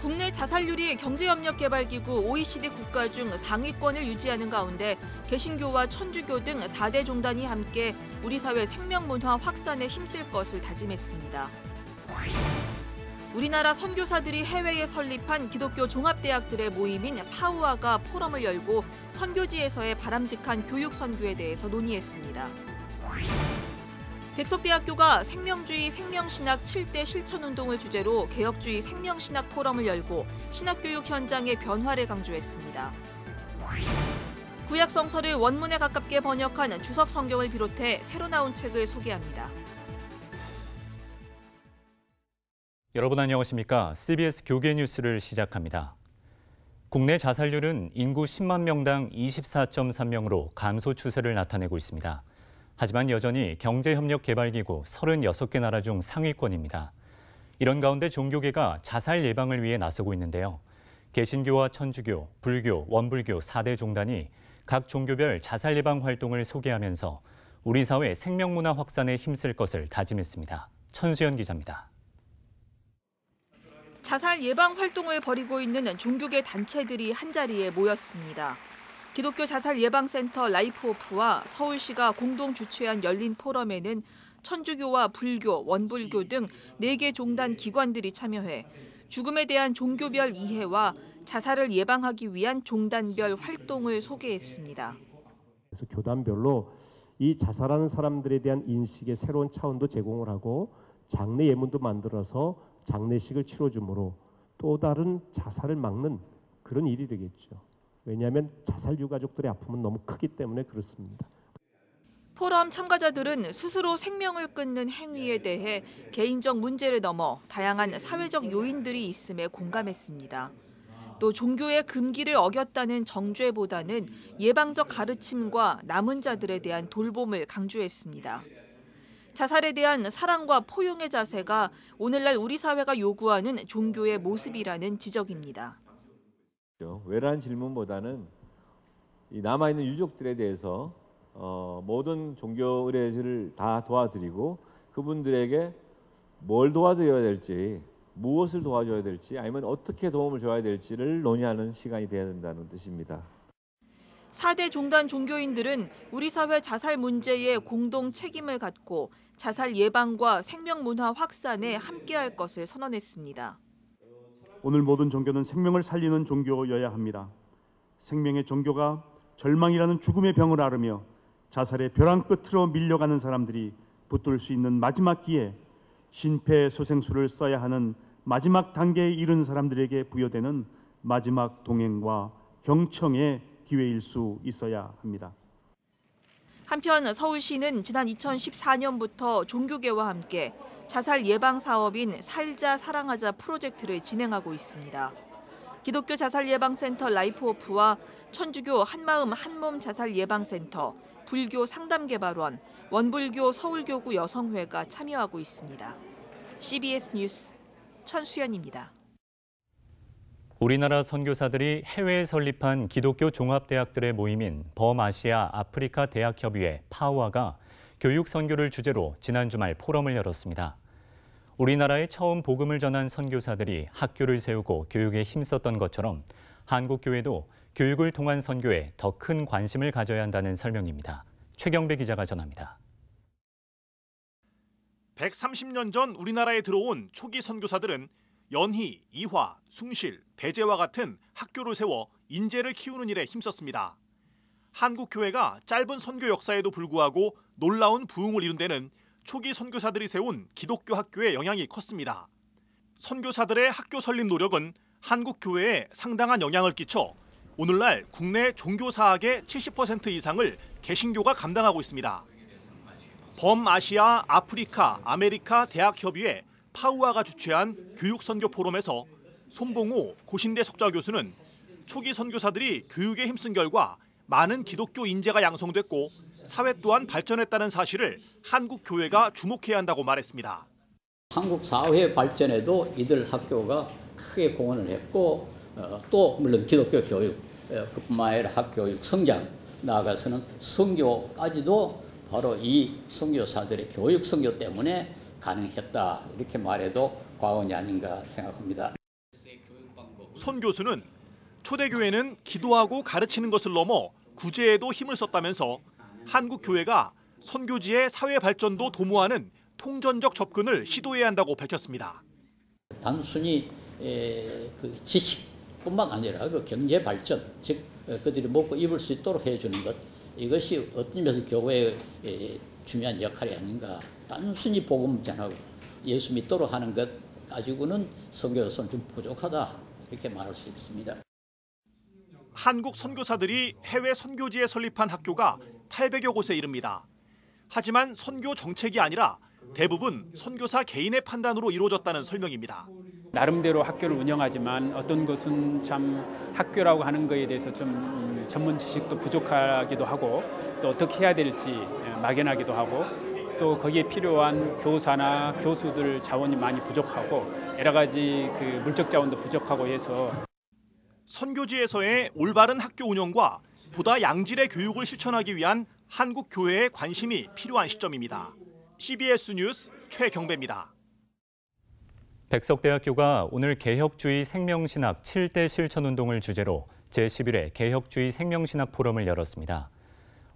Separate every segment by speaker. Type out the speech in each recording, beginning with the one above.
Speaker 1: 국내 자살률이 경제협력개발기구 OECD 국가 중 상위권을 유지하는 가운데 개신교와 천주교 등 4대 종단이 함께 우리 사회 생명문화 확산에 힘쓸 것을 다짐했습니다. 우리나라 선교사들이 해외에 설립한 기독교 종합대학들의 모임인 파우아가 포럼을 열고 선교지에서의 바람직한 교육 선교에 대해서 논의했습니다. 백석대학교가 생명주의 생명신학 7대 실천운동을 주제로 개혁주의 생명신학 포럼을 열고 신학교육 현장의 변화를 강조했습니다. 구약 성서를 원문에 가깝게 번역한 주석 성경을 비롯해 새로 나온 책을 소개합니다.
Speaker 2: 여러분 안녕하십니까? CBS 교계 뉴스를 시작합니다. 국내 자살률은 인구 10만 명당 24.3명으로 감소 추세를 나타내고 있습니다. 하지만 여전히 경제협력개발기구 36개 나라 중 상위권입니다. 이런 가운데 종교계가 자살 예방을 위해 나서고 있는데요. 개신교와 천주교, 불교, 원불교 4대 종단이 각 종교별 자살 예방 활동을 소개하면서 우리 사회 생명문화 확산에 힘쓸 것을 다짐했습니다. 천수연 기자입니다.
Speaker 1: 자살 예방 활동을 벌이고 있는 종교계 단체들이 한자리에 모였습니다. 기독교 자살 예방센터 라이프오프와 서울시가 공동 주최한 열린 포럼에는 천주교와 불교, 원불교 등 4개 종단 기관들이 참여해 죽음에 대한 종교별 이해와 자살을 예방하기 위한 종단별 활동을 소개했습니다.
Speaker 3: 그래서 교단별로 이 자살하는 사람들에 대한 인식의 새로운 차원도 제공을 하고 장례 예문도 만들어서 장례식을 치러줌으로 또 다른 자살을 막는 그런 일이 되겠죠. 왜냐하면 자살 유가족들의 아픔은 너무 크기 때문에 그렇습니다.
Speaker 1: 포럼 참가자들은 스스로 생명을 끊는 행위에 대해 개인적 문제를 넘어 다양한 사회적 요인들이 있음에 공감했습니다. 또 종교의 금기를 어겼다는 정죄보다는 예방적 가르침과 남은 자들에 대한 돌봄을 강조했습니다. 자살에 대한 사랑과 포용의 자세가 오늘날 우리 사회가 요구하는 종교의 모습이라는 지적입니다.
Speaker 4: 외란 질문보다는 이 남아 있는 유족들에 대해서 어, 모든 종교 의례를 다 도와드리고 그분들에게 뭘 도와드려야 될지 무엇을 도와줘야 될지 아니면 어떻게 도움을 줘야 될지를 논의하는 시간이 되어야 된다는 뜻입니다.
Speaker 1: 4대 종단 종교인들은 우리 사회 자살 문제에 공동 책임을 갖고 자살 예방과 생명 문화 확산에 함께할 것을 선언했습니다.
Speaker 5: 오늘 모든 종교는 생명을 살리는 종교여야 합니다. 생명의 종교가 절망이라는 죽음의 병을 앓으며 자살의 벼랑 끝으로 밀려가는 사람들이 붙들 수 있는 마지막 기회, 심폐소생술을 써야 하는 마지막 단계에 이른 사람들에게 부여되는 마지막 동행과 경청의 기회일 수 있어야 합니다.
Speaker 1: 한편 서울시는 지난 2014년부터 종교계와 함께 자살 예방 사업인 살자 사랑하자 프로젝트를 진행하고 있습니다. 기독교 자살 예방센터 라이프오프와 천주교 한마음 한몸 자살 예방센터, 불교 상담개발원, 원불교 서울교구 여성회가 참여하고 있습니다. CBS 뉴스 천수연입니다.
Speaker 2: 우리나라 선교사들이 해외에 설립한 기독교 종합대학들의 모임인 범아시아 아프리카 대학협의회 파워가 교육 선교를 주제로 지난 주말 포럼을 열었습니다. 우리나라에 처음 복음을 전한 선교사들이 학교를 세우고 교육에 힘썼던 것처럼 한국 교회도 교육을 통한 선교에 더 큰 관심을 가져야 한다는 설명입니다. 최경배 기자가 전합니다.
Speaker 6: 130년 전 우리나라에 들어온 초기 선교사들은 연희, 이화, 숭실, 배재와 같은 학교를 세워 인재를 키우는 일에 힘썼습니다. 한국 교회가 짧은 선교 역사에도 불구하고 놀라운 부흥을 이룬 데는 초기 선교사들이 세운 기독교 학교의 영향이 컸습니다. 선교사들의 학교 설립 노력은 한국 교회에 상당한 영향을 끼쳐 오늘날 국내 종교 사학의 70% 이상을 개신교가 감당하고 있습니다. 범아시아 아프리카 아메리카 대학 협의회 파우아가 주최한 교육 선교 포럼에서 손봉호 고신대 석좌 교수는 초기 선교사들이 교육에 힘쓴 결과 많은 기독교 인재가 양성됐고 사회 또한 발전했다는 사실을 한국 교회가 주목해야 한다고 말했습니다.
Speaker 7: 한국 사회 발전에도 이들 학교가 크게 공헌을 했고 어, 또 물론 기독교 교육 어, 그뿐만 아니라 학교육 성장 나아가서는 선교까지도 바로 이 선교사들의 교육 선교 때문에 가능했다 이렇게 말해도 과언이 아닌가 생각합니다.
Speaker 6: 손 교수는 초대교회는 기도하고 가르치는 것을 넘어 구제에도 힘을 썼다면서 한국 교회가 선교지의 사회 발전도 도모하는 통전적 접근을 시도해야 한다고 밝혔습니다.
Speaker 7: 단순히 에, 그 지식뿐만 아니라 그 경제 발전, 즉 어, 그들이 먹고 입을 수 있도록 해주는 것 이것이 어떤 면에서 교회의 에, 중요한 역할이 아닌가. 단순히 복음 전하고 예수 믿도록 하는 것 가지고는 선교로서는 좀 부족하다 이렇게 말할 수 있습니다.
Speaker 6: 한국 선교사들이 해외 선교지에 설립한 학교가 800여 곳에 이릅니다. 하지만 선교 정책이 아니라 대부분 선교사 개인의 판단으로 이루어졌다는 설명입니다.
Speaker 8: 나름대로 학교를 운영하지만 어떤 것은 참 학교라고 하는 것에 대해서 좀 음, 전문 지식도 부족하기도 하고 또 어떻게 해야 될지 예, 막연하기도 하고 또 거기에 필요한 교사나 교수들 자원이 많이 부족하고 여러 가지 그 물적 자원도 부족하고 해서
Speaker 6: 선교지에서의 올바른 학교 운영과 보다 양질의 교육을 실천하기 위한 한국 교회의 관심이 필요한 시점입니다. CBS 뉴스 최경배입니다.
Speaker 2: 백석대학교가 오늘 개혁주의 생명신학 7대 실천운동을 주제로 제11회 개혁주의 생명신학 포럼을 열었습니다.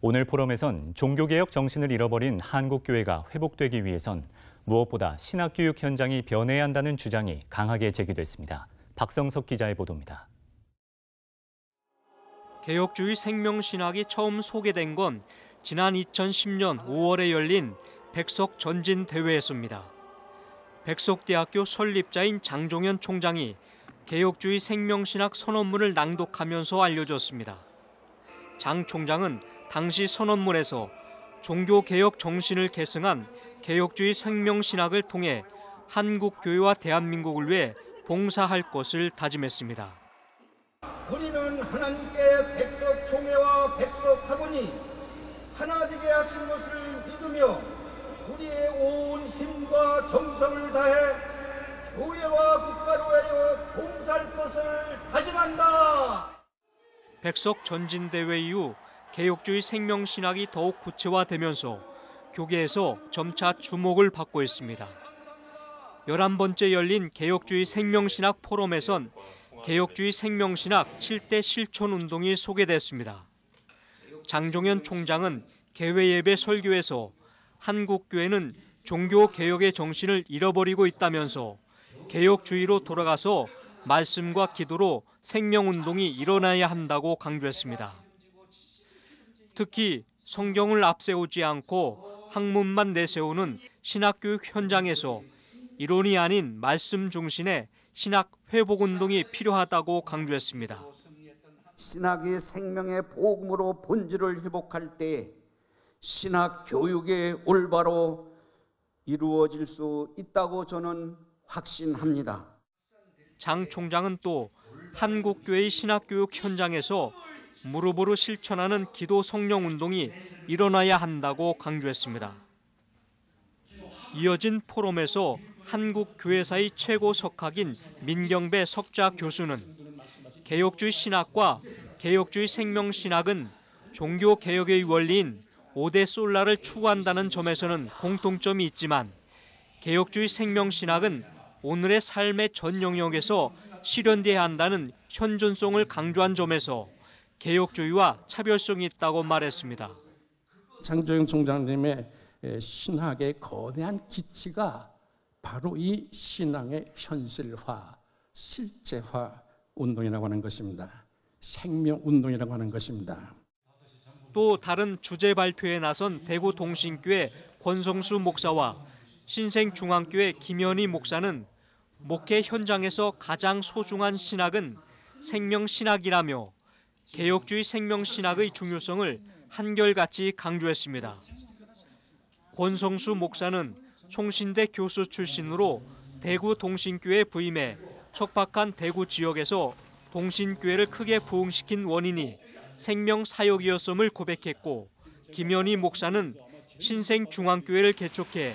Speaker 2: 오늘 포럼에선 종교개혁 정신을 잃어버린 한국교회가 회복되기 위해선 무엇보다 신학교육 현장이 변해야 한다는 주장이 강하게 제기됐습니다. 박성석 기자의 보도입니다.
Speaker 9: 개혁주의 생명신학이 처음 소개된 건 지난 2010년 5월에 열린 백석 전진 대회에서입니다. 백석대학교 설립자인 장종현 총장이 개혁주의 생명신학 선언문을 낭독하면서 알려졌습니다. 장 총장은 당시 선언문에서 종교개혁 정신을 계승한 개혁주의 생명신학을 통해 한국 교회와 대한민국을 위해 봉사할 것을 다짐했습니다.
Speaker 10: 우리는 하나님께 백석 총회와 백석 학원이 하나 되게 하신 것을 믿으며 우리의 온 힘과 정성을 다해 교회와 국가를 위하여 봉사할 것을 다짐한다.
Speaker 9: 백석 전진대회 이후 개혁주의 생명신학이 더욱 구체화되면서 교계에서 점차 주목을 받고 있습니다. 11번째 열린 개혁주의 생명신학 포럼에선 개혁주의 생명신학 7대 실천운동이 소개됐습니다. 장종현 총장은 개회예배 설교에서 한국교회는 종교개혁의 정신을 잃어버리고 있다면서 개혁주의로 돌아가서 말씀과 기도로 생명운동이 일어나야 한다고 강조했습니다. 특히 성경을 앞세우지 않고 학문만 내세우는 신학교육 현장에서 이론이 아닌 말씀 중심의 신학 회복 운동이 필요하다고 강조했습니다.
Speaker 11: 신학이 생명의 복음으로 본질을 회복할 때 신학 교육이 올바로 이루어질 수 있다고 저는 확신합니다.
Speaker 9: 장 총장은 또 한국교회의 신학교육 현장에서 무릎으로 실천하는 기도 성령 운동이 일어나야 한다고 강조했습니다. 이어진 포럼에서 한국 교회사의 최고 석학인 민경배 석자 교수는 개혁주의 신학과 개혁주의 생명신학은 종교 개혁의 원리인 5대 솔라를 추구한다는 점에서는 공통점이 있지만 개혁주의 생명신학은 오늘의 삶의 전 영역에서 실현돼야 한다는 현존성을 강조한 점에서 개혁주의와 차별성이 있다고 말했습니다.
Speaker 12: 장조영 총장님의 신학의 거대한 기치가 바로 이 신앙의 현실화, 실제화 운동이라고 하는 것입니다. 생명 운동이라고 하는 것입니다.
Speaker 9: 또 다른 주제 발표에 나선 대구 동신교회 권성수 목사와 신생중앙교회 김현희 목사는 목회 현장에서 가장 소중한 신학은 생명신학이라며 개혁주의 생명신학의 중요성을 한결같이 강조했습니다. 권성수 목사는 총신대 교수 출신으로 대구 동신교회 부임해 척박한 대구 지역에서 동신교회를 크게 부흥시킨 원인이 생명 사역이었음을 고백했고 김현희 목사는 신생 중앙교회를 개척해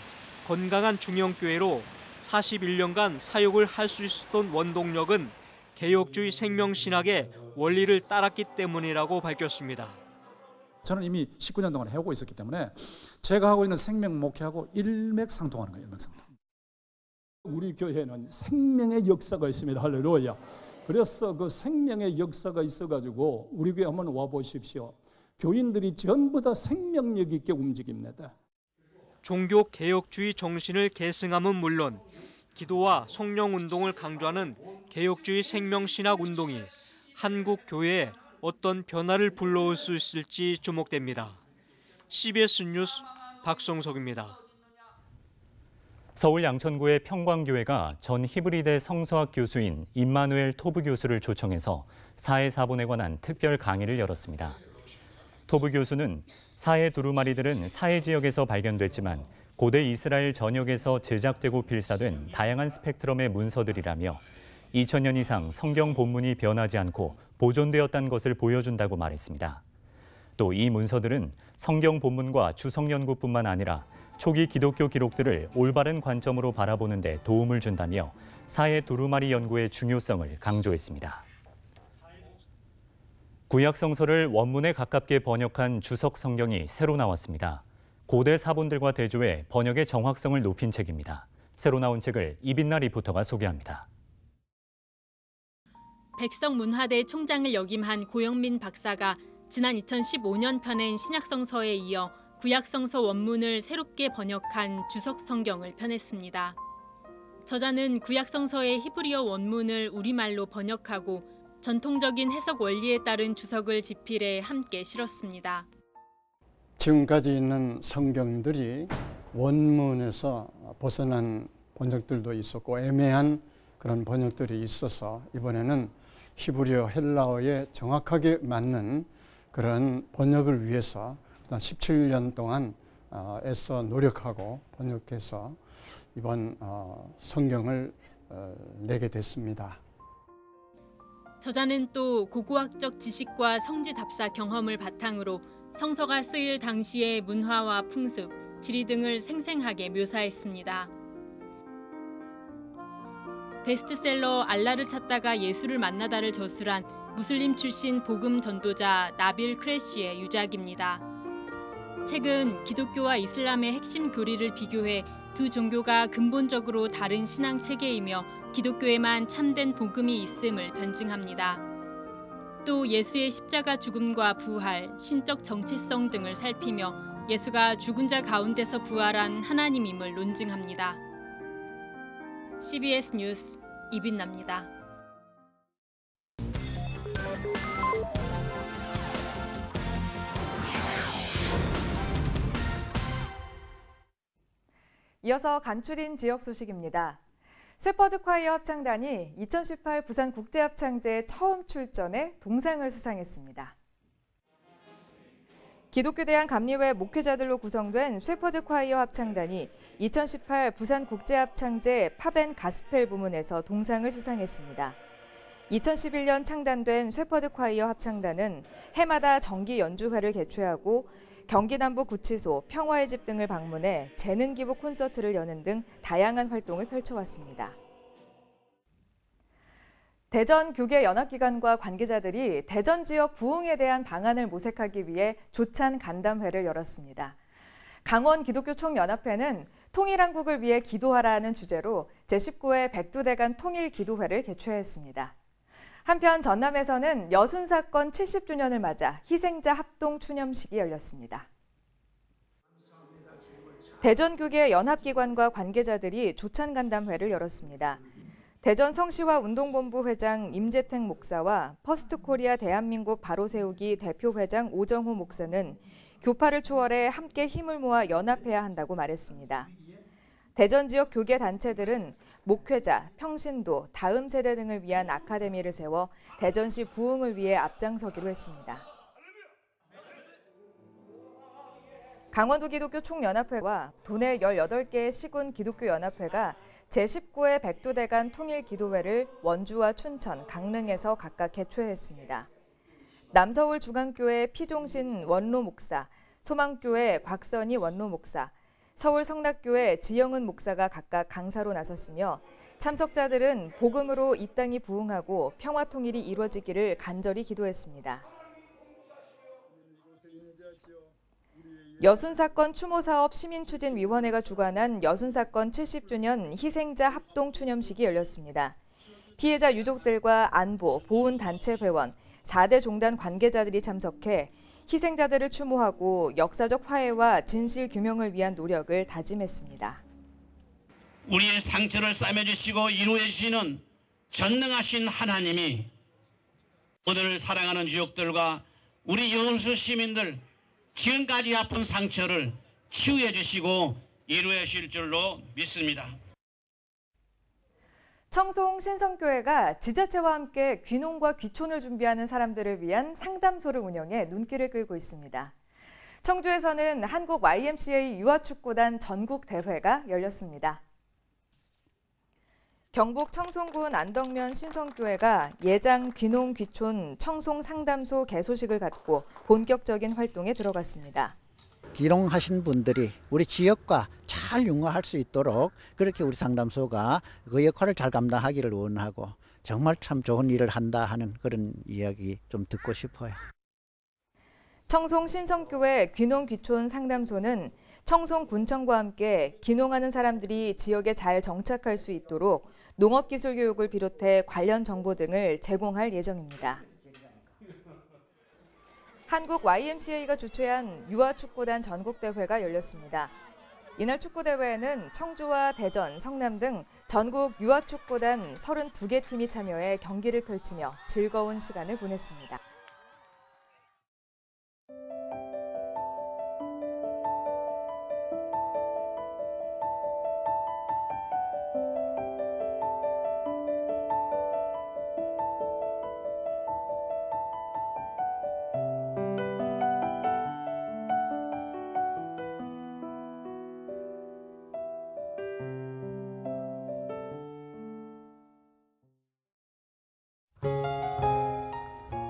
Speaker 9: 건강한 중형교회로 41년간 사역을 할 수 있었던 원동력은 개혁주의 생명신학의 원리를 따랐기 때문이라고 밝혔습니다.
Speaker 13: 저는 이미 19년 동안 해오고 있었기 때문에 제가 하고 있는 생명 목회하고 일맥상통하는 거예요. 일맥상통. 우리 교회는 생명의 역사가 있습니다. 할렐루야. 그래서 그 생명의 역사가 있어가지고 우리 교회 한번 와 보십시오. 교인들이 전부 다 생명력 있게 움직입니다.
Speaker 9: 종교 개혁주의 정신을 계승함은 물론 기도와 성령 운동을 강조하는 개혁주의 생명 신학 운동이 한국 교회에 어떤 변화를 불러올 수 있을지 주목됩니다. CBS 뉴스 박성석입니다.
Speaker 2: 서울 양천구의 평광교회가 전 히브리대 성서학 교수인 임마누엘 토브 교수를 초청해서 사회 사본에 관한 특별 강의를 열었습니다. 토브 교수는 사해 두루마리들은 사해 지역에서 발견됐지만 고대 이스라엘 전역에서 제작되고 필사된 다양한 스펙트럼의 문서들이라며 2000년 이상 성경 본문이 변하지 않고 보존되었다는 것을 보여준다고 말했습니다. 또 이 문서들은 성경 본문과 주석 연구뿐만 아니라 초기 기독교 기록들을 올바른 관점으로 바라보는 데 도움을 준다며 사해 두루마리 연구의 중요성을 강조했습니다. 구약 성서를 원문에 가깝게 번역한 주석 성경이 새로 나왔습니다. 고대 사본들과 대조해 번역의 정확성을 높인 책입니다. 새로 나온 책을 이빈나 리포터가 소개합니다.
Speaker 14: 백성문화대 총장을 역임한 고영민 박사가 지난 2015년 펴낸 신약성서에 이어 구약성서 원문을 새롭게 번역한 주석 성경을 펴냈습니다. 저자는 구약성서의 히브리어 원문을 우리말로 번역하고 전통적인 해석 원리에 따른 주석을 지필해 함께 실었습니다.
Speaker 15: 지금까지 있는 성경들이 원문에서 벗어난 번역들도 있었고 애매한 그런 번역들이 있어서 이번에는 히브리어 헬라어에 정확하게 맞는 그런 번역을 위해서 17년 동안 어, 애써 노력하고 번역해서 이번 어, 성경을 어, 내게 됐습니다.
Speaker 14: 저자는 또 고고학적 지식과 성지답사 경험을 바탕으로 성서가 쓰일 당시의 문화와 풍습, 지리 등을 생생하게 묘사했습니다. 베스트셀러 알라를 찾다가 예수를 만나다를 저술한 무슬림 출신 복음 전도자 나빌 크래쉬의 유작입니다. 책은 기독교와 이슬람의 핵심 교리를 비교해 두 종교가 근본적으로 다른 신앙 체계이며 기독교에만 참된 복음이 있음을 변증합니다. 또 예수의 십자가 죽음과 부활, 신적 정체성 등을 살피며 예수가 죽은 자 가운데서 부활한 하나님임을 논증합니다. CBS 뉴스 이빈나입니다.
Speaker 16: 이어서 간추린 지역 소식입니다. 셰퍼드 콰이어 합창단이 2018 부산 국제합창제 처음 출전에 동상을 수상했습니다. 기독교대학 감리회 목회자들로 구성된 셰퍼드 콰이어 합창단이 2018 부산 국제합창제 팝앤 가스펠 부문에서 동상을 수상했습니다. 2011년 창단된 셰퍼드 콰이어 합창단은 해마다 정기 연주회를 개최하고 경기 남부 구치소, 평화의 집 등을 방문해 재능 기부 콘서트를 여는 등 다양한 활동을 펼쳐왔습니다. 대전 교계 연합기관과 관계자들이 대전 지역 부흥에 대한 방안을 모색하기 위해 조찬 간담회를 열었습니다. 강원 기독교 총연합회는 통일한국을 위해 기도하라는 주제로 제19회 백두대간 통일기도회를 개최했습니다. 한편 전남에서는 여순 사건 70주년을 맞아 희생자 합동 추념식이 열렸습니다. 대전교계 연합기관과 관계자들이 조찬 간담회를 열었습니다. 대전 성시화 운동본부 회장 임재택 목사와 퍼스트코리아 대한민국 바로세우기 대표 회장 오정호 목사는 교파를 초월해 함께 힘을 모아 연합해야 한다고 말했습니다. 대전 지역 교계 단체들은 목회자, 평신도, 다음 세대 등을 위한 아카데미를 세워 대전시 부흥을 위해 앞장서기로 했습니다. 강원도 기독교 총연합회와 도내 18개의 시군 기독교 연합회가 제19회 백두대간 통일기도회를 원주와 춘천, 강릉에서 각각 개최했습니다. 남서울 중앙교회 피종신 원로 목사, 소망교회 곽선희 원로 목사, 서울 성락교회 지영은 목사가 각각 강사로 나섰으며 참석자들은 복음으로 이 땅이 부흥하고 평화 통일이 이루어지기를 간절히 기도했습니다. 여순사건 추모사업 시민추진위원회가 주관한 여순사건 70주년 희생자 합동 추념식이 열렸습니다. 피해자 유족들과 안보, 보훈단체 회원, 4대 종단 관계자들이 참석해 희생자들을 추모하고 역사적 화해와 진실 규명을 위한 노력을 다짐했습니다.
Speaker 17: 우리의 상처를 싸매주시고 이루해 주시는 전능하신 하나님이 오늘 사랑하는 유족들과 우리 여운수 시민들 지금까지 아픈 상처를 치유해 주시고 이루해 주실 줄로 믿습니다.
Speaker 16: 청송 신성교회가 지자체와 함께 귀농과 귀촌을 준비하는 사람들을 위한 상담소를 운영해 눈길을 끌고 있습니다. 청주에서는 한국 YMCA 유아축구단 전국 대회가 열렸습니다. 경북 청송군 안덕면 신성교회가 예장 귀농 귀촌 청송 상담소 개소식을 갖고 본격적인 활동에 들어갔습니다.
Speaker 18: 기농하신 분들이 우리 지역과 잘 융화할 수 있도록 그렇게 우리 상담소가 그 역할을 잘 감당하기를 원하고 정말 참 좋은 일을 한다 하는 그런 이야기 좀 듣고 싶어요.
Speaker 16: 청송 신성교회 귀농 귀촌 상담소는 청송 군청과 함께 귀농하는 사람들이 지역에 잘 정착할 수 있도록 농업기술 교육을 비롯해 관련 정보 등을 제공할 예정입니다. 한국 YMCA가 주최한 유아축구단 전국대회가 열렸습니다. 이날 축구대회에는 청주와 대전, 성남 등 전국 유아축구단 32개 팀이 참여해 경기를 펼치며 즐거운 시간을 보냈습니다.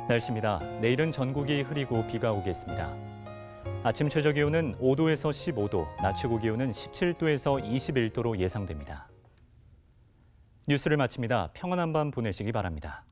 Speaker 2: 날씨입니다. 내일은 전국이 흐리고 비가 오겠습니다. 아침 최저 기온은 5도에서 15도, 낮 최고 기온은 17도에서 21도로 예상됩니다. 뉴스를 마칩니다. 평안한 밤 보내시기 바랍니다.